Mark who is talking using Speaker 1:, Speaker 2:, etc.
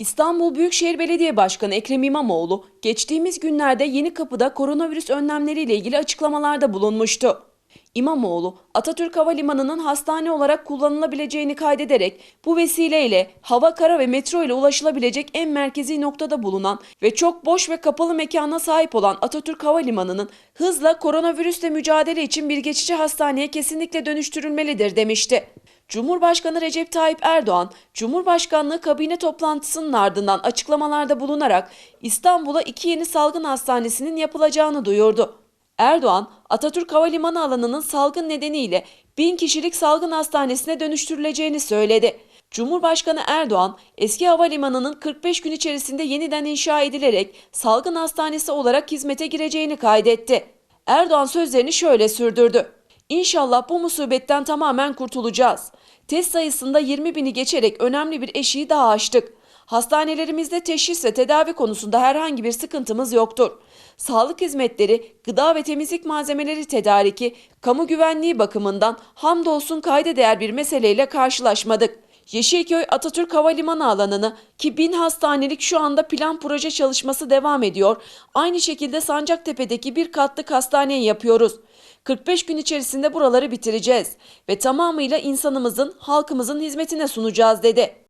Speaker 1: İstanbul Büyükşehir Belediye Başkanı Ekrem İmamoğlu geçtiğimiz günlerde Yeni Kapı'da koronavirüs önlemleriyle ilgili açıklamalarda bulunmuştu. İmamoğlu, Atatürk Havalimanı'nın hastane olarak kullanılabileceğini kaydederek bu vesileyle hava, kara ve metro ile ulaşılabilecek en merkezi noktada bulunan ve çok boş ve kapalı mekana sahip olan Atatürk Havalimanı'nın hızla koronavirüsle mücadele için bir geçici hastaneye kesinlikle dönüştürülmelidir demişti. Cumhurbaşkanı Recep Tayyip Erdoğan, Cumhurbaşkanlığı kabine toplantısının ardından açıklamalarda bulunarak İstanbul'a iki yeni salgın hastanesinin yapılacağını duyurdu. Erdoğan, Atatürk Havalimanı alanının salgın nedeniyle bin kişilik salgın hastanesine dönüştürüleceğini söyledi. Cumhurbaşkanı Erdoğan, eski havalimanının 45 gün içerisinde yeniden inşa edilerek salgın hastanesi olarak hizmete gireceğini kaydetti. Erdoğan sözlerini şöyle sürdürdü. İnşallah bu musibetten tamamen kurtulacağız. Test sayısında 20 bini geçerek önemli bir eşiği daha aştık. Hastanelerimizde teşhis ve tedavi konusunda herhangi bir sıkıntımız yoktur. Sağlık hizmetleri, gıda ve temizlik malzemeleri tedariki, kamu güvenliği bakımından hamdolsun kayda değer bir meseleyle karşılaşmadık. Yeşilköy Atatürk Havalimanı alanını ki bin hastanelik şu anda plan proje çalışması devam ediyor. Aynı şekilde Sancaktepe'deki bir katlık hastaneyi yapıyoruz. 45 gün içerisinde buraları bitireceğiz ve tamamıyla insanımızın, halkımızın hizmetine sunacağız dedi.